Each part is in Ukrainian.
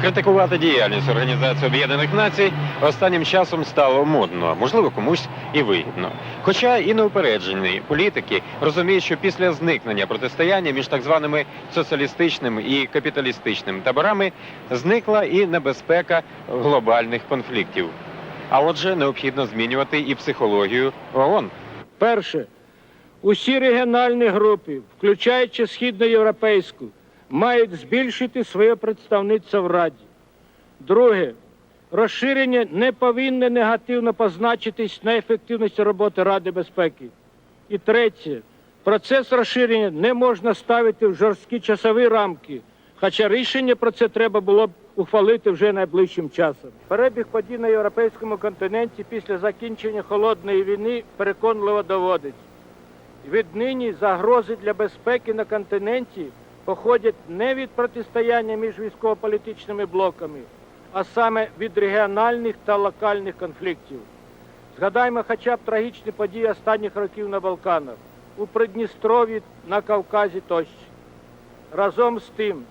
Критикувати діяльність Організації Об'єднаних Націй останнім часом стало модно, можливо, комусь і вигідно. Хоча і неупереджені політики розуміють, що після зникнення протистояння між так званими соціалістичним і капіталістичним таборами зникла і небезпека глобальних конфліктів. А отже, необхідно змінювати і психологію ООН. Перше. Усі регіональні групи, включаючи східноєвропейську, мають збільшити своє представництво в Раді. Друге. Розширення не повинне негативно позначитись на ефективності роботи Ради безпеки. І третє. Процес розширення не можна ставити в жорсткі часові рамки, хоча рішення про це треба було б ухвалити вже найближчим часом. Перебіг подій на європейському континенті після закінчення холодної війни переконливо доводить. Віднині загрози для безпеки на континенті походять не від протистояння між військово-політичними блоками, а саме від регіональних та локальних конфліктів. Згадаймо хоча б трагічні події останніх років на Балканах, у Придністров'ї, на Кавказі тощо. Разом з тим,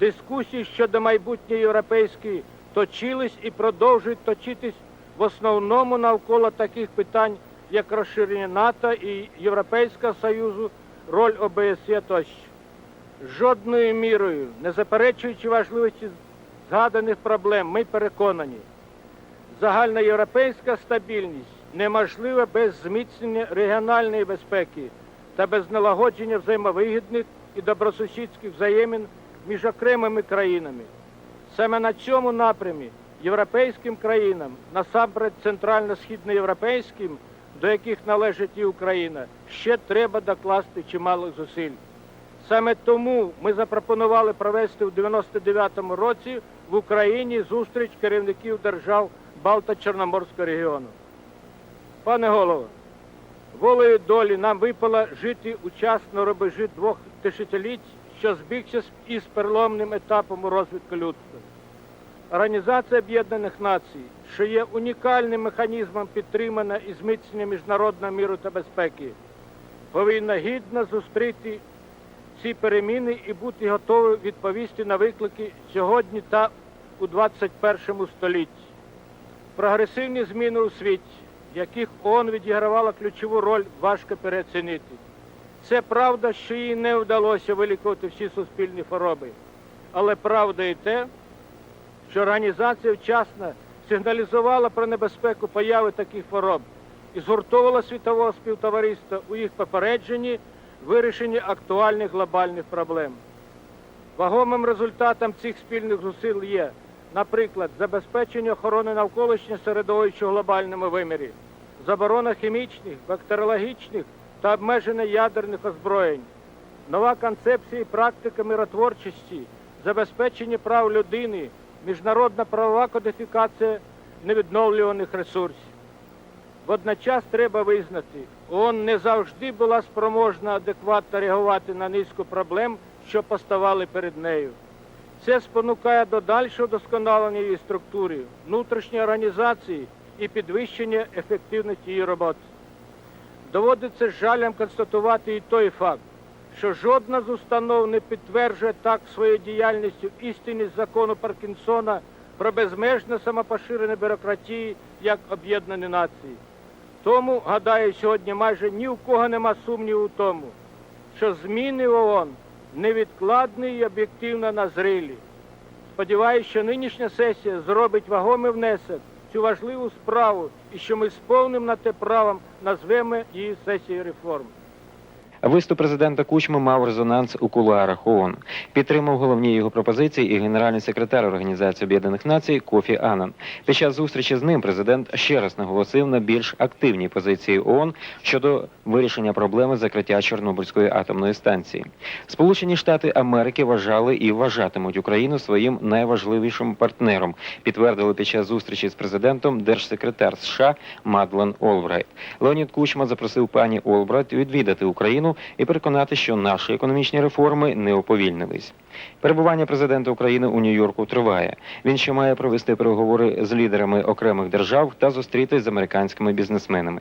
дискусії щодо майбутньої європейської точились і продовжують точитись в основному навколо таких питань, як розширення НАТО і Європейського Союзу, роль ОБСЄ тощо. Жодною мірою, не заперечуючи важливості згаданих проблем, ми переконані, загальноєвропейська стабільність неможлива без зміцнення регіональної безпеки та без налагодження взаємовигідних і добросусідських взаємин між окремими країнами. Саме на цьому напрямі європейським країнам, насамперед центрально-східноєвропейським, до яких належить і Україна, ще треба докласти чималих зусиль. Саме тому ми запропонували провести в 99-му році в Україні зустріч керівників держав Балто-Чорноморського регіону. Пане голово, волею долі нам випало жити у час на двох тисячоліть, що збігся із переломним етапом розвитку людства. Організація Об'єднаних Націй, що є унікальним механізмом підтримання і зміцнення міжнародного міру та безпеки, повинна гідно зустріти ці переміни і бути готовою відповісти на виклики сьогодні та у 21 столітті. Прогресивні зміни у світі, яких ООН відігравала ключову роль, важко переоцінити. Це правда, що їй не вдалося вилікувати всі суспільні хвороби. Але правда і те, що організація вчасно сигналізувала про небезпеку появи таких хвороб і згуртовувала світового співтовариства у їх попередженні, вирішенні актуальних глобальних проблем. Вагомим результатом цих спільних зусиль є, наприклад, забезпечення охорони навколишнього середовища у глобальному вимірі, заборона хімічних, бактеріологічних та обмеження ядерних озброєнь, нова концепція і практика миротворчості, забезпечення прав людини, міжнародна правова кодифікація невідновлюваних ресурсів. Водночас треба визнати, ООН не завжди була спроможна адекватно реагувати на низку проблем, що поставали перед нею. Це спонукає до дальшого досконалення її структури, внутрішньої організації і підвищення ефективності її роботи. Доводиться з жалем констатувати і той факт, що жодна з установ не підтверджує так своєю діяльністю істинність закону Паркінсона про безмежне самопоширення бюрократії, як Об'єднані Нації. Тому, гадаю, сьогодні майже ні у кого нема сумніву в тому, що зміни в ООН невідкладні і об'єктивно назрілі. Сподіваюся, що нинішня сесія зробить вагомий внесок в цю важливу справу і що ми сповним на те правом назвемо її сесією реформ. Виступ президента Кучми мав резонанс у кулуарах ООН. Підтримав головні його пропозиції і генеральний секретар Організації Об'єднаних Націй Кофі Аннан. Під час зустрічі з ним президент ще раз наголосив на більш активній позиції ООН щодо вирішення проблеми закриття Чорнобильської атомної станції. Сполучені Штати Америки вважали і вважатимуть Україну своїм найважливішим партнером. Підтвердили під час зустрічі з президентом держсекретар США Мадлен Олбрайт. Леонід Кучма запросив пані Олбрайт відвідати Україну і переконати, що наші економічні реформи не уповільнились. Перебування президента України у Нью-Йорку триває. Він ще має провести переговори з лідерами окремих держав та зустрітись з американськими бізнесменами.